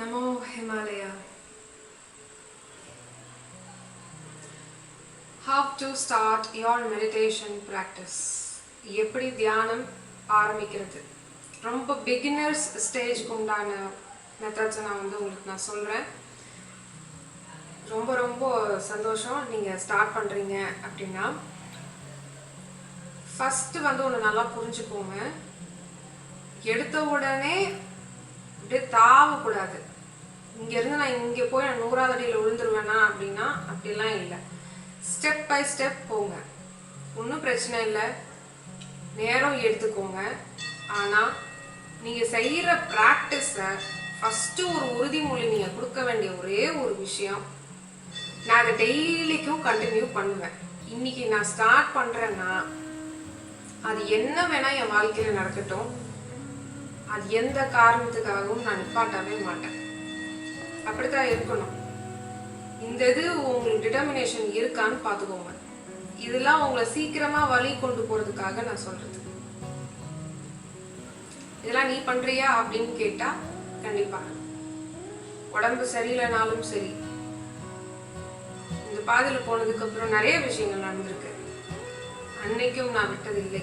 Namo Himalaya How to start your meditation practice. எப்படி தியானம் ஆரம்பிக்கிறது? ரொம்ப பிகினர்ஸ் ஸ்டேஜ்க்கு உண்டான மெத்தட்ஸை நான் வந்து உங்களுக்கு நான் சொல்கிறேன் ரொம்ப ரொம்ப சந்தோஷம். நீங்கள் ஸ்டார்ட் பண்ணுறீங்க அப்படின்னா ஃபஸ்ட்டு வந்து ஒன்று நல்லா புரிஞ்சுக்கோங்க. எடுத்த உடனே அப்படியே தாவக்கூடாது. இங்கேருந்து நான் இங்கே போய் நான் நூறாவது அடியில் விழுந்துருவேனா அப்படின்னா அப்படிலாம் இல்லை. ஸ்டெப் பை ஸ்டெப் போங்க. ஒன்றும் பிரச்சனை இல்லை. நேரம் எடுத்துக்கோங்க. ஆனால் நீங்கள் செய்கிற ப்ராக்டிஸை ஃபஸ்ட்டு ஒரு உறுதிமொழி நீங்கள் கொடுக்க வேண்டிய ஒரே ஒரு விஷயம். நான் அதை டெய்லிக்கும் கண்டினியூ பண்ணுவேன். இன்னைக்கு நான் ஸ்டார்ட் பண்ணுறேன்னா அது என்ன வேணால் என் வாழ்க்கையில் நடக்கட்டும். அது எந்த காரணத்துக்காகவும் நான் நிப்பாட்டவே மாட்டேன். அப்படித்தான் இருக்கணும். இந்த இது உங்களுக்கு டிட்டர்மினேஷன் இருக்கான்னு பார்த்துக்கோங்க. இதெல்லாம் உங்களை சீக்கிரமா வழி கொண்டு போறதுக்காக நான் சொல்றது. இதெல்லாம் நீ பண்றியா அப்படின்னு கேட்டா கண்டிப்பா. உடம்பு சரியில்லைனாலும் சரி. இந்த பாதையில் போனதுக்கு அப்புறம் நிறைய விஷயங்கள் நடந்திருக்கு. அன்னைக்கும் நான் விட்டதில்லை.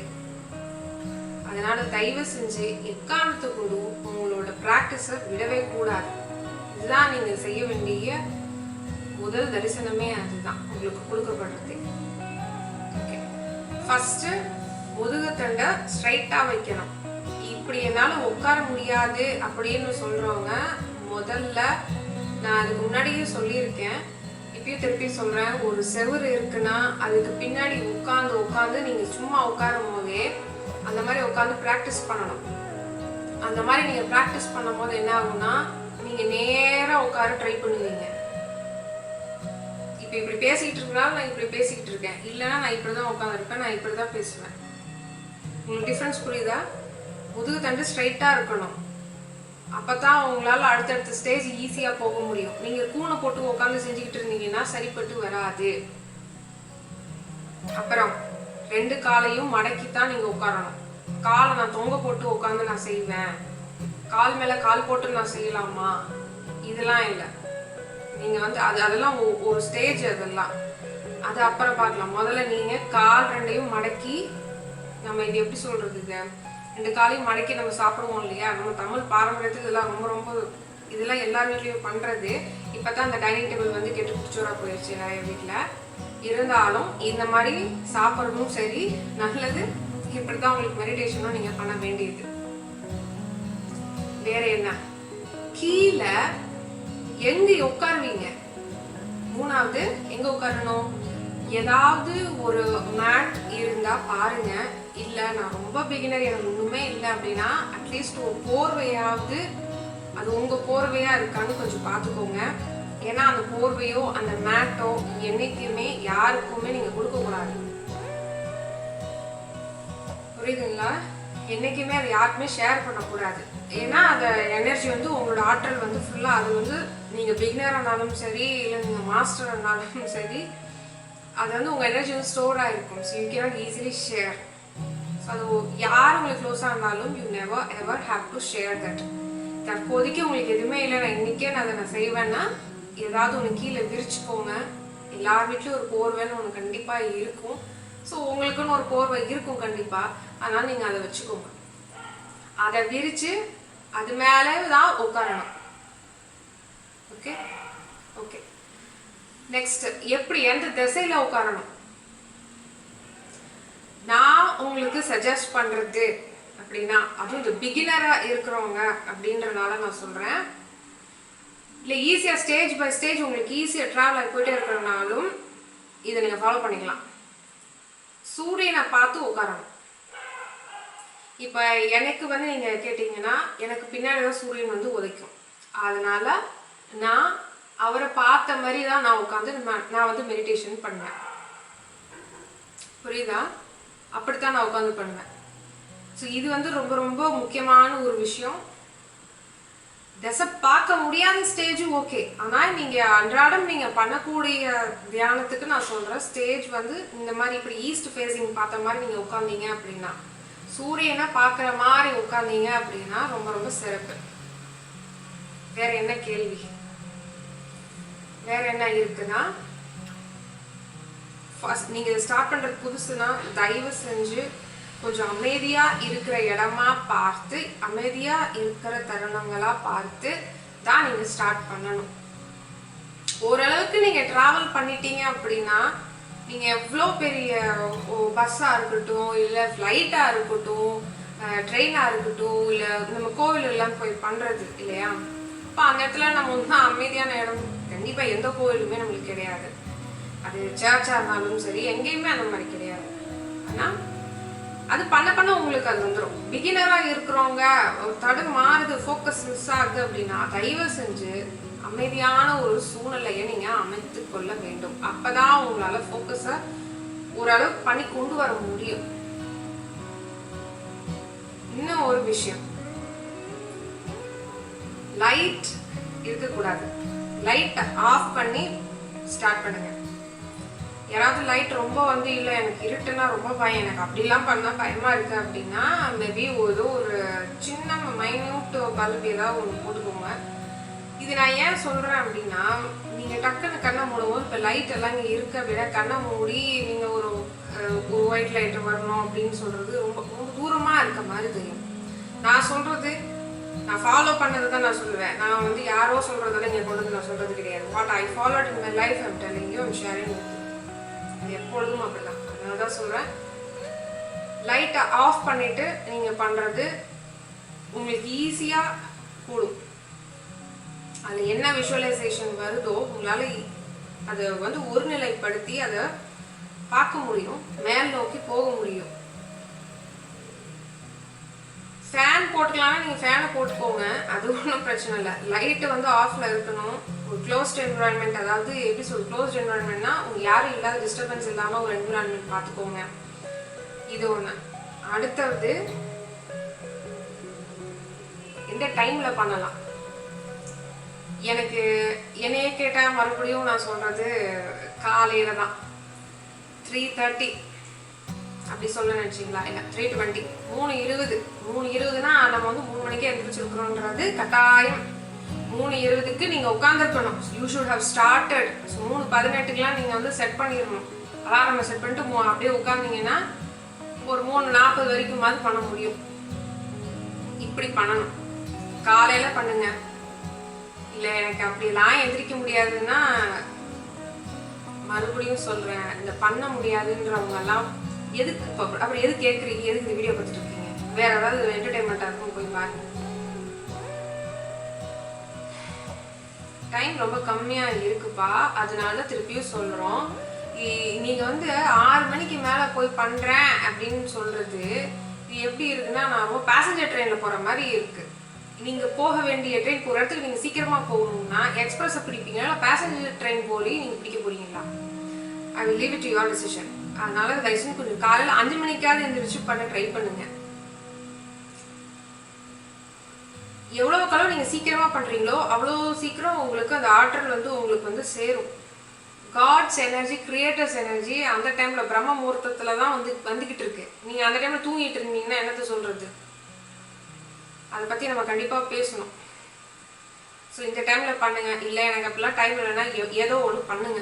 அதனால தயவு செஞ்சு எக்காரணத்தை கொண்டு உங்களோட ப்ராக்டிஸை விடவே கூடாது. இதுதான் நீங்கள் செய்ய வேண்டிய முதல் தரிசனமே அதுதான் உங்களுக்கு கொடுக்கப்படுறது. ஓகே ஃபஸ்ட்டு முதுகுத்தண்டை ஸ்ட்ரைட்டா வைக்கணும். இப்படி என்னால் உட்கார முடியாது அப்படின்னு சொல்கிறவங்க முதல்ல நான் அதுக்கு முன்னாடியே சொல்லியிருக்கேன். இப்பயும் திருப்பி சொல்கிறேன் ஒரு செவுரு இருக்குன்னா அதுக்கு பின்னாடி உட்காந்து உட்காந்து நீங்கள் சும்மா உட்காரும் போதே அந்த மாதிரி உட்காந்து ப்ராக்டிஸ் பண்ணணும். அந்த மாதிரி நீங்கள் ப்ராக்டிஸ் பண்ணும் போது என்ன ஆகும்னா நீங்கள் நேராக உட்கார ட்ரை பண்ணுவீங்க. இப்போ இப்படி பேசிக்கிட்டு இருக்கனால நான் இப்படி பேசிக்கிட்டு இருக்கேன். இல்லைன்னா நான் இப்படி தான் உட்காந்துருப்பேன் நான் இப்படி தான் பேசுவேன். உங்களுக்கு டிஃப்ரென்ஸ் புரியுதா? முதுகு தண்டு ஸ்ட்ரைட்டாக இருக்கணும். அப்போ தான் உங்களால் அடுத்தடுத்த ஸ்டேஜ் ஈஸியாக போக முடியும். நீங்கள் கூனை போட்டு உட்காந்து செஞ்சுக்கிட்டு இருந்தீங்கன்னா சரிப்பட்டு வராது. அப்புறம் ரெண்டு காலையும் மடக்கி தான் நீங்கள் உட்காரணும். காலை நான் தொங்க போட்டு உட்காந்து நான் செய்வேன். கால் மேலே கால் போட்டு நான் செய்யலாமா? இதெல்லாம் இல்லை. நீங்க வந்து அது அதெல்லாம் ஒ- ஒரு ஸ்டேஜ் அதெல்லாம். அது அப்புறம் பார்க்கலாம். முதல்ல நீங்க கால் ரெண்டையும் மடக்கி நம்ம இது எப்படி சொல்றது ரெண்டு காலையும் மடக்கி நம்ம சாப்பிடுவோம் இல்லையா? நம்ம தமிழ் பாரம்பரியத்துக்கு இதெல்லாம் ரொம்ப ரொம்ப இதெல்லாம் எல்லார் வீட்லயும் பண்றது. இப்பதான் அந்த டைனிங் டேபிள் வந்து கெட்டு குடிச்சோரா போயிடுச்சு நிறைய வீட்ல. இருந்தாலும் இந்த மாதிரி சாப்பிட்றதும் சரி நல்லது. இப்படிதான் உங்களுக்கு மெடிடேஷனும் நீங்க பண்ண வேண்டியது வேற என்ன? கீழே எங்க உட்காருவீங்க? மூணாவது எங்க உட்காரணும்? ஏதாவது ஒரு மேட் இருந்தா பாருங்க. இல்ல நான் ரொம்ப பிகினர் எனக்கு ஒண்ணுமே இல்லை அப்படின்னா அட்லீஸ்ட் ஒரு போர்வையாவது அது உங்க போர்வையா இருக்கான்னு கொஞ்சம் பார்த்துக்கோங்க. ஏன்னா அந்த போர்வையோ அந்த மேட்டோ என்னைக்குமே யாருக்குமே நீங்க கொடுக்க கூடாது. புரியுதுங்களா? என்னைக்குமே அது யாருக்குமே ஷேர் பண்ணக்கூடாது ஏன்னா அந்த எனர்ஜி வந்து உங்களோட ஆற்றல் வந்து ஃபுல்லாக அது வந்து நீங்கள் பிகினர் ஆனாலும் சரி இல்லை நீங்கள் மாஸ்டர் ஆனாலும் சரி அது வந்து உங்கள் எனர்ஜி வந்து ஸ்டோர் ஆகிருக்கும் so you can easily share so அது யார் உங்களுக்கு க்ளோஸாக இருந்தாலும் you never ever have to share that தற்போதைக்கு உங்களுக்கு எதுவுமே இல்லை. நான் இன்றைக்கே நான் அதை நான் செய்வேன்னா ஏதாவது ஒன்று கீழே விரிச்சுக்கோங்க. எல்லார் வீட்லேயும் ஒரு போர்வைன்னு ஒன்று கண்டிப்பாக இருக்கும். ஸோ உங்களுக்குன்னு ஒரு போர்வை இருக்கும் கண்டிப்பாக அதனால நீங்கள் அதை வச்சுக்கோங்க. அதை விரித்து அது மேலே தான் உட்காரணும். ஓகே ஓகே நெக்ஸ்ட் எப்படி எந்த திசையில உட்காரணும்? நான் உங்களுக்கு சஜஸ்ட் பண்றது அப்படின்னா அதுவும் இந்த பிகினரா இருக்கிறவங்க அப்படின்றனால நான் சொல்றேன். இல்லை ஈஸியாக ஸ்டேஜ் பை ஸ்டேஜ் உங்களுக்கு ஈஸியாக ட்ராவல் ஆகி போயிட்டே இருக்கிறனாலும் இதை நீங்கள் ஃபாலோ பண்ணிக்கலாம். சூரியனை பார்த்து உட்காரணும். இப்போ எனக்கு வந்து நீங்கள் கேட்டிங்கன்னா எனக்கு பின்னாடி தான் சூரியன் வந்து உதைக்கும். அதனால் நான் அவரை பார்த்த மாதிரி தான் நான் உட்காந்து நான் வந்து மெடிடேஷன் பண்ணுவேன். புரியுதா? அப்படித்தான் நான் உட்காந்து பண்ணுவேன். ஸோ இது வந்து ரொம்ப ரொம்ப முக்கியமான ஒரு விஷயம். திசை பார்க்க முடியாத ஸ்டேஜ் ஓகே ஆனால் நீங்கள் அன்றாடம் நீங்கள் பண்ணக்கூடிய தியானத்துக்கு நான் சொல்கிறேன் ஸ்டேஜ் வந்து இந்த மாதிரி இப்படி ஈஸ்ட் ஃபேஸிங் பார்த்த மாதிரி நீங்கள் உட்காந்தீங்க அப்படின்னா சூரியனை பார்க்குற மாதிரி உட்காந்தீங்க அப்படின்னா ரொம்ப ரொம்ப சிறப்பு. வேற என்ன கேள்வி? வேற என்ன இருக்குன்னா ஃபர்ஸ்ட் நீங்க ஸ்டார்ட் பண்றது புதுசுனா தயவு செஞ்சு கொஞ்சம் அமைதியாக இருக்கிற இடமா பார்த்து அமைதியாக இருக்கிற தருணங்களாக பார்த்து தான் நீங்கள் ஸ்டார்ட் பண்ணணும். ஓரளவுக்கு நீங்கள் ட்ராவல் பண்ணிட்டீங்க அப்படின்னா நீங்கள் எவ்வளோ பெரிய பஸ்ஸாக இருக்கட்டும் இல்லை ஃப்ளைட்டாக இருக்கட்டும் ட்ரெயினாக இருக்கட்டும் இல்லை நம்ம கோவிலெல்லாம் போய் பண்ணுறது இல்லையா? அப்போ அந்த இடத்துல நம்ம வந்து அமைதியான இடம். கண்டிப்பாக எந்த கோவிலுமே நம்மளுக்கு கிடையாது. அது சர்ச்சாக இருந்தாலும் சரி எங்கேயுமே அந்த மாதிரி கிடையாது. ஆனால் அது பண்ண பண்ண உங்களுக்கு அது வந்துடும் பிகினராக இருக்கிறவங்க ஒரு தடு மாறுது ஃபோக்கஸ் மிஸ் ஆகுது அப்படின்னா தயவு செஞ்சு அமைதியான ஒரு சூழ்நிலையை நீங்கள் அமைத்து கொள்ள வேண்டும். அப்போதான் உங்களால் ஃபோக்கஸை ஓரளவுக்கு பண்ணி கொண்டு வர முடியும். இன்னும் ஒரு விஷயம். லைட் இருக்கக்கூடாது. லைட்டை ஆஃப் பண்ணி ஸ்டார்ட் பண்ணுங்க. யாராவது லைட் ரொம்ப வந்து இல்லை எனக்கு இருட்டுன்னா ரொம்ப பயம். எனக்கு அப்படிலாம் பண்ணால் பயமாக இருக்கு அப்படின்னா மேபி ஏதோ ஒரு சின்ன மைன்யூட் பல்ப் ஏதாவது ஒன்று போட்டுக்கோங்க. இது நான் ஏன் சொல்கிறேன் அப்படின்னா நீங்கள் டக்குன்னு கண்ணை மூடுவோம் இப்போ லைட் எல்லாம் இங்கே இருக்க அப்படின்னா கண்ணை மூடி நீங்கள் ஒரு ஒரு ஒயிட் லைட்டை வரணும் அப்படின்னு சொல்கிறது ரொம்ப ரொம்ப தூரமாக இருக்க மாதிரி தெரியும். நான் சொல்கிறது நான் ஃபாலோ பண்ணது தான் நான் சொல்லுவேன். நான் வந்து யாரோ சொல்கிறதெல்லாம் இங்கே கொண்டு வந்து நான் சொல்கிறது கிடையாது. What I follow in my life I'm telling you I'm sharing அது எப்பொழுதும் அப்படிதான். அதனால தான் சொல்றேன் லைட்டை ஆஃப் பண்ணிட்டு நீங்க பண்றது உங்களுக்கு ஈஸியா கூடும். அதுல என்ன விஷுவலைசேஷன் வருதோ உங்களால அதை வந்து ஒருநிலைப்படுத்தி அதை பார்க்க முடியும். மேல் நோக்கி போக முடியும். ஃபேன் போட்டுக்கலாம்னா நீங்கள் ஃபேனை போட்டுக்கோங்க. அது ஒன்றும் பிரச்சனை இல்லை. லைட்டு வந்து ஆஃப்ல இருக்கணும். ஒரு க்ளோஸ்ட் என்விரான்மெண்ட் அதாவது எப்படி சொல் க்ளோஸ்ட் என்வரான்மெண்ட்னா உங்க யாரும் இல்லாத டிஸ்டர்பன்ஸ் இல்லாமல் ஒரு என்விரான்மெண்ட் பார்த்துக்கோங்க இது ஒன்று அடுத்தது எந்த டைமில் பண்ணலாம்? எனக்கு என்னையே கேட்டால் மறுபடியும் நான் சொல்கிறது காலையில தான். த்ரீ தேர்ட்டி அப்படி சொல்ல நினச்சிங்களா? இல்லை த்ரீ டுவெண்ட்டி மூணு இருபது. மூணு இருபதுனா நம்ம வந்து மூணு மணிக்கே எழுந்திரிச்சிருக்கிறோன்றது கட்டாயம். மூணு இருபதுக்கு நீங்கள் உட்காந்துருக்கணும் you should have started so மூணு பதினெட்டுக்கெலாம் நீங்கள் வந்து செட் பண்ணிடணும். அலாரம் செட் பண்ணிட்டு மூ அப்படியே உட்காந்தீங்கன்னா ஒரு மூணு நாற்பது வரைக்குமாவது பண்ண முடியும். இப்படி பண்ணணும். காலையில் பண்ணுங்க. இல்லை எனக்கு அப்படிலாம் எந்திரிக்க முடியாதுன்னா மறுபடியும் சொல்றேன். இந்த பண்ண முடியாதுன்றவங்க எல்லாம் எதுக்கு இப்போ அப்புறம் எது கேட்குறீங்க எதுக்கு இந்த வீடியோ பார்த்துட்டு இருக்கீங்க? வேற ஏதாவது என்டர்டைன்மெண்ட்டாக இருக்கும் போய் பாருங்க. டைம் ரொம்ப கம்மியாக இருக்குப்பா. அதனால திருப்பியும் சொல்கிறோம் நீங்கள் வந்து ஆறு மணிக்கு மேலே போய் பண்ணுறேன் அப்படின்னு சொல்கிறது இது எப்படி இருக்குன்னா நான் ரொம்ப பேசஞ்சர் ட்ரெயினில் போகிற மாதிரி இருக்குது நீங்கள் போக வேண்டிய ட்ரெயின் போகிற இடத்துக்கு நீங்கள் சீக்கிரமாக போகணும்னா எக்ஸ்பிரஸை பிடிப்பீங்களா? இல்லை பேசஞ்சர் ட்ரெயின் போலி நீங்கள் பிடிக்க போகிறீங்களா I will leave it to your decision அதனால தயவுசெய்து கொஞ்சம் காலையில் அஞ்சு மணிக்காவது எந்திரிச்சு பண்ண ட்ரை பண்ணுங்கள் எவ்வளவு கலவு நீங்க சீக்கிரமா பண்றீங்களோ அவ்வளோ சீக்கிரம் உங்களுக்கு அந்த ஆற்றல் வந்து உங்களுக்கு வந்து சேரும். காட்ஸ் எனர்ஜி கிரியேட்டர்ஸ் எனர்ஜி அந்த டைம்ல பிரம்ம முகூர்த்தத்தில் தான் வந்து வந்துகிட்டு இருக்கு. நீங்க அந்த டைம்ல தூங்கிட்டு இருந்தீங்கன்னா என்னத்தை சொல்றது? அதை பத்தி நம்ம கண்டிப்பா பேசணும். ஸோ இந்த டைம்ல பண்ணுங்க. இல்லை எனக்கு அப்படிலாம் டைம் இல்லைன்னா ஏதோ ஒன்று பண்ணுங்க.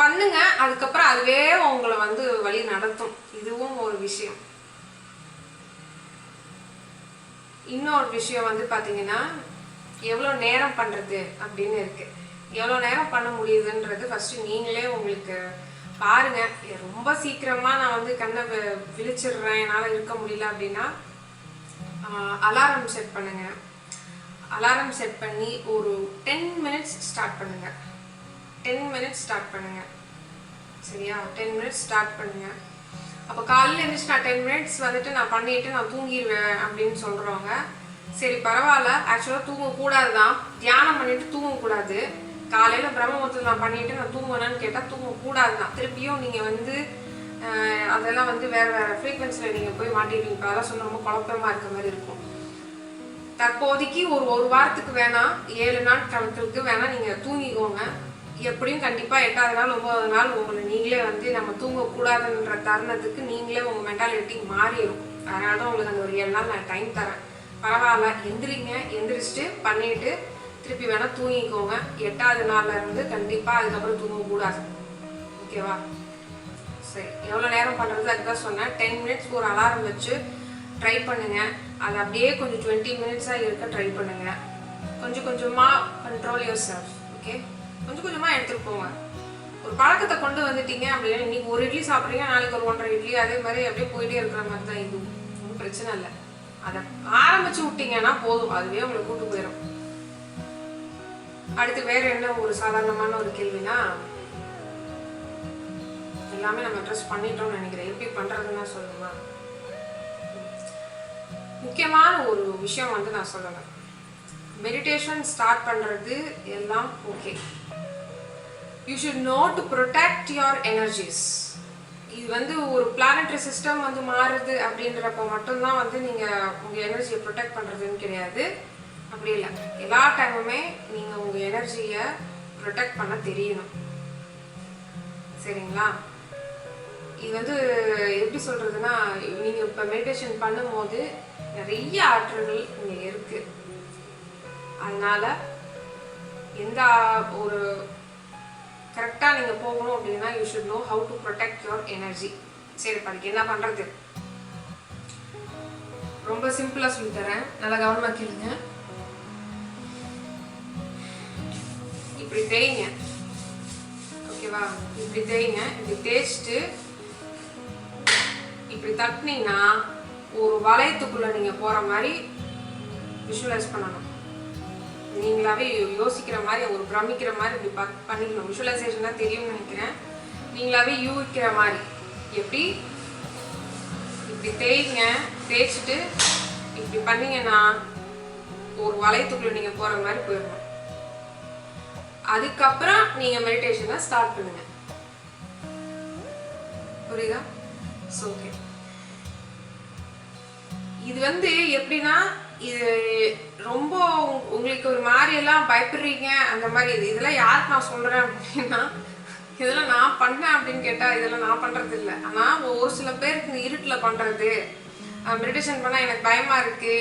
பண்ணுங்க அதுக்கப்புறம் அதுவே உங்களை வந்து வழி நடத்தும். இதுவும் ஒரு விஷயம். இன்னொரு விஷயம் வந்து பார்த்தீங்கன்னா எவ்வளோ நேரம் பண்ணுறது அப்படின்னு இருக்குது எவ்வளோ நேரம் பண்ண முடியுதுன்றது ஃபஸ்ட்டு நீங்களே உங்களுக்கு பாருங்கள் ரொம்ப சீக்கிரமாக நான் வந்து கண்ணை விழிச்சிடுறேன் என்னால் இருக்க முடியல அப்படின்னா அலாரம் செட் பண்ணுங்கள் அலாரம் செட் பண்ணி ஒரு டென் மினிட்ஸ் ஸ்டார்ட் பண்ணுங்கள் டென் மினிட்ஸ் ஸ்டார்ட் பண்ணுங்கள் சரியா? டென் மினிட்ஸ் ஸ்டார்ட் பண்ணுங்கள் அப்போ காலையில் எழுந்துச்சு நான் டென் மினிட்ஸ் வந்துட்டு நான் பண்ணிட்டு நான் தூங்கிடுவேன் அப்படின்னு சொல்கிறவங்க சரி பரவாயில்ல. ஆக்சுவலாக தூங்கக்கூடாது தான் தியானம் பண்ணிட்டு தூங்கக்கூடாது காலையில் பிரம்மபுரத்தில் நான் பண்ணிட்டு நான் தூங்கினேன்னு கேட்டால் தூங்கக்கூடாது தான் திருப்பியும் நீங்கள் வந்து அதெல்லாம் வந்து வேறு வேறு ஃப்ரீக்வன்சியில் நீங்கள் போய் மாட்டிடுவீங்க அதெல்லாம் சொன்ன ரொம்ப குழப்பமாக இருக்க மாதிரி இருக்கும். தற்போதைக்கு ஒரு ஒரு வாரத்துக்கு வேணாம். ஏழு நாள் வேணால் நீங்கள் தூங்கிக்கோங்க. எப்படியும் கண்டிப்பாக எட்டாவது நாள் ஒன்பதாவது நாள் உங்களை நீங்களே வந்து நம்ம தூங்கக்கூடாதுன்ற தருணத்துக்கு நீங்களே உங்கள் மென்டாலிட்டி மாறிடும் அதனால தான் உங்களுக்கு அந்த ஒரு ஏழு நாள் நான் டைம் தரேன். பரவாயில்ல எந்திரிங்க எந்திரிச்சிட்டு பண்ணிட்டு திருப்பி வேணால் தூங்கிக்கோங்க. எட்டாவது நாளில் இருந்து கண்டிப்பாக அதுக்கப்புறம் தூங்கக்கூடாது. ஓகேவா? சரி எவ்வளோ நேரம் பண்ணுறது அதுதான் சொன்னேன். டென் மினிட்ஸ் ஒரு அலாரம் வச்சு ட்ரை பண்ணுங்கள் அது அப்படியே கொஞ்சம் டுவெண்ட்டி மினிட்ஸாக இருக்க ட்ரை பண்ணுங்கள் கொஞ்சம் கொஞ்சமாக கண்ட்ரோல் யோர் செல்ஃப் ஓகே கொஞ்சம் கொஞ்சமாக எடுத்துகிட்டு போங்க ஒரு பழக்கத்தை கொண்டு வந்துட்டீங்க அப்படின்னா இன்னைக்கு ஒரு இட்லி சாப்பிட்றீங்க நாளைக்கு ஒரு ஒன்றரை இட்லி அதே மாதிரி அப்படியே போயிட்டே இருக்கிற மாதிரி தான் இது. ஒன்றும் பிரச்சனை இல்லை. அதை ஆரம்பிச்சு விட்டீங்கன்னா போதும். அதுவே உங்களை கூட்டு போயிடும் அடுத்து வேற என்ன ஒரு சாதாரணமான ஒரு கேள்வினா எல்லாமே நம்ம ட்ரெஸ் பண்ணிட்டோம்னு நினைக்கிறேன். எப்படி பண்றதுன்னா சொல்லுமா முக்கியமான ஒரு விஷயம் வந்து நான் சொல்லணும். மெடிடேஷன் ஸ்டார்ட் பண்றது எல்லாம் okay you should know to protect your energies இது வந்து ஒரு பிளானட்ரி சிஸ்டம் வந்து மாறுது அப்படின்றப்ப மட்டும்தான் வந்து நீங்கள் உங்கள் எனர்ஜியை ப்ரொடெக்ட் பண்ணுறதுன்னு கிடையாது. அப்படி இல்லை. எல்லா டைமுமே நீங்கள் உங்கள் எனர்ஜியை ப்ரொடெக்ட் பண்ண தெரியணும். சரிங்களா? இது வந்து எப்படி சொல்கிறதுனா நீங்கள் இப்போ மெடிடேஷன் பண்ணும்போது நிறைய ஆற்றல்கள் இங்கே இருக்குது அதனால் எந்த ஒரு கரெக்டாக நீங்கள் போகணும் அப்படின்னா you should know how to protect your energy சரி அதுக்கு என்ன பண்ணுறது ரொம்ப சிம்பிளாக சொல்லித்தரேன் நல்லா கவனமாக கேளுங்க. இப்படி தேய்ங்க. ஓகேவா இப்படி தேய்ங்க. இப்படி தேய்ச்சிட்டு இப்படி தட்டினீங்கன்னா ஒரு வளையத்துக்குள்ளே நீங்கள் போகிற மாதிரி விஷுவலைஸ் பண்ணணும். நீங்களாவே யோசிக்கிற மாதிரி ஒரு பிரமிக்கிற மாதிரி இப்படி ப- பண்ணிக்கணும். விஷுவலைசேஷன் தான் தெரியும்னு நினைக்கிறேன். நீங்களாவே யூகிக்கிற மாதிரி. எப்படி? இப்படி தேய்ங்க தேய்ச்சிட்டு இப்படி பண்ணீங்கன்னா ஒரு வளையத்துக்குள்ள நீங்க போற மாதிரி போயிடணும். அதுக்கப்புறம் நீங்க மெடிடேஷனை ஸ்டார்ட் பண்ணுங்க. புரியுதா? ஓகே இது வந்து எப்படின்னா இது ரொம்ப உங்களுக்கு ஒரு மாதிரி எல்லாம் பயப்படுறீங்க அந்த மாதிரி. இது இதெல்லாம் யாருக்கு நான் சொல்றேன் அப்படின்னா இதெல்லாம் நான் பண்ணேன் அப்படின்னு கேட்டா இதெல்லாம் நான் பண்றது இல்லை ஆனா ஒரு சில பேருக்கு இருட்டில் இருட்டுல பண்றது மெடிடேஷன் பண்ணா எனக்கு பயமா இருக்கு.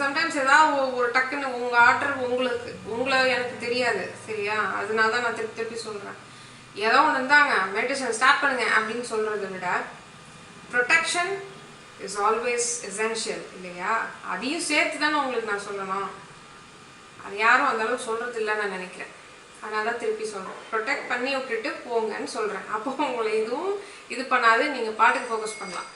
சம்டைம்ஸ் ஏதாவது ஒரு டக்குன்னு உங்க ஆர்டர் உங்களுக்கு உங்களை எனக்கு தெரியாது சரியா? அதனால தான் நான் திருப்பி திருப்பி சொல்றேன். ஏதோ ஒன்று இருந்தாங்க மெடிடேஷன் ஸ்டார்ட் பண்ணுங்க அப்படின்னு சொல்றதை விட ப்ரொடெக்ஷன் இஸ் ஆல்வேஸ் எசென்ஷியல் இல்லையா? அதையும் சேர்த்து தானே உங்களுக்கு நான் சொல்லணும்? அது யாரும் அந்தளவுக்கு சொல்கிறது இல்லைன்னு நான் நினைக்கிறேன். அதனால தான் திருப்பி சொல்கிறேன் ப்ரொடெக்ட் பண்ணி விட்டுட்டு போங்கன்னு சொல்கிறேன் அப்போ உங்களை இதுவும் இது பண்ணாது நீங்கள் பாட்டுக்கு ஃபோக்கஸ் பண்ணலாம்.